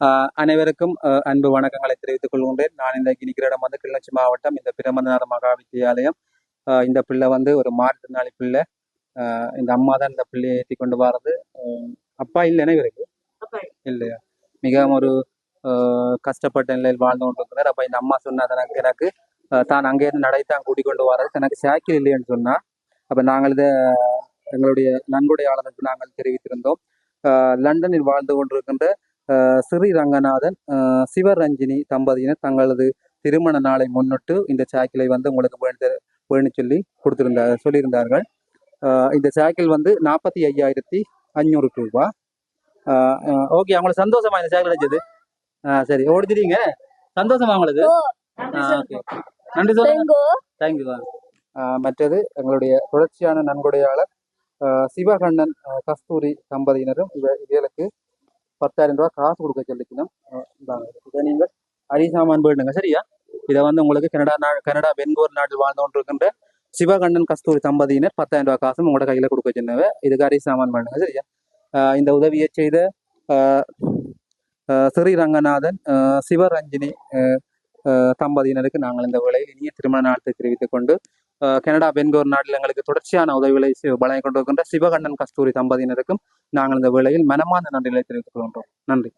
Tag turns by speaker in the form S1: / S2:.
S1: அனைவருக்கும் அன்பு வணக்கங்களை தெரிவித்துக் கொள்கின்றேன். நான் இந்த நிற்கிற இடம் வந்து கிளிநொச்சி மாவட்டம் இந்த பிரமந்தநாத மகா வித்தியாலயம் இந்த பிள்ளை வந்து ஒரு மாற்றுத்திறனாளி பிள்ளை. ஆஹ் இந்த அம்மா தான் இந்த பிள்ளையை ஏற்றி கொண்டு வர்றது. அப்பா இல்லைன்னா இவருக்கு? இல்லையா? மிகவும் ஒரு கஷ்டப்பட்ட நிலையில் வாழ்ந்து கொண்டிருக்கிறார். அப்ப இந்த அம்மா சொன்னது எனக்கு தான் அங்கேருந்து நடைத்தான் கூட்டிக் கொண்டு வர்றது. எனக்கு சாக்கில் இல்லைன்னு சொன்னா அப்ப நாங்கள் இதை எங்களுடைய நன்கொடையாளருக்கு நாங்கள் தெரிவித்திருந்தோம். ஆஹ் லண்டனில் வாழ்ந்து கொண்டிருக்கின்ற ஸ்ரீ ரங்கநாதன் சிவரஞ்சினி தம்பதியினர் தங்களது திருமண நாளை முன்னிட்டு இந்த சாக்கிலை வந்து உங்களுக்கு வேண்டு வேணும்னு சொல்லி கொடுத்திருந்தா சொல்லியிருந்தார்கள். இந்த சாக்கில் வந்து நாற்பத்தி ஐயாயிரத்தி அஞ்சூறு ரூபா. ஓகே அவங்களுக்கு சந்தோஷமா இந்த சாக்கில் கிடைச்சது சரி ஓடிச்சிட்டீங்க. சந்தோஷமா உங்களுக்கு? நன்றி சொல்லுங்க. தேங்க்யூ மற்றது எங்களுடைய தொடர்ச்சியான நன்கொடையாளர் சிவகண்ணன் கஸ்தூரி தம்பதியினரும் இவ இவர்களுக்கு பத்தாயிரம் ரூபாய் காசு கொடுக்க சொல்லிக்கணும். இதை நீங்கள் அரிசாமான் போயிடுங்க சரியா? இதை வந்து உங்களுக்கு கனடா நா கனடா பெங்கோர் நாட்டில் வாழ்ந்து கொண்டிருக்கின்ற சிவகண்ணன் கஸ்தூரி தம்பதியினர் பத்தாயிரம் ரூபாய் காசும் உங்களோட கையில் கொடுக்க சொன்னவ. இதுக்கு அரிசாமான் பண்ணுங்க சரியா? இந்த உதவியை செய்த ஸ்ரீ ரங்கநாதன் சிவரஞ்சினி தம்பதியினருக்கு நாங்கள் இந்த வேளையில் இனிய திருமண நாளத்தை தெரிவித்துக் கொண்டு கனடா பென்கோர் நாட்டில் எங்களுக்கு தொடர்ச்சியான உதவிகளை வழங்கிக் கொண்டிருக்கின்ற சிவகண்ணன் கஸ்தூரி தம்பதியினருக்கும் நாங்கள் இந்த வேளையில் மனமார்ந்த நன்றிகளை தெரிவித்துக் கொள்கின்றோம். நன்றி.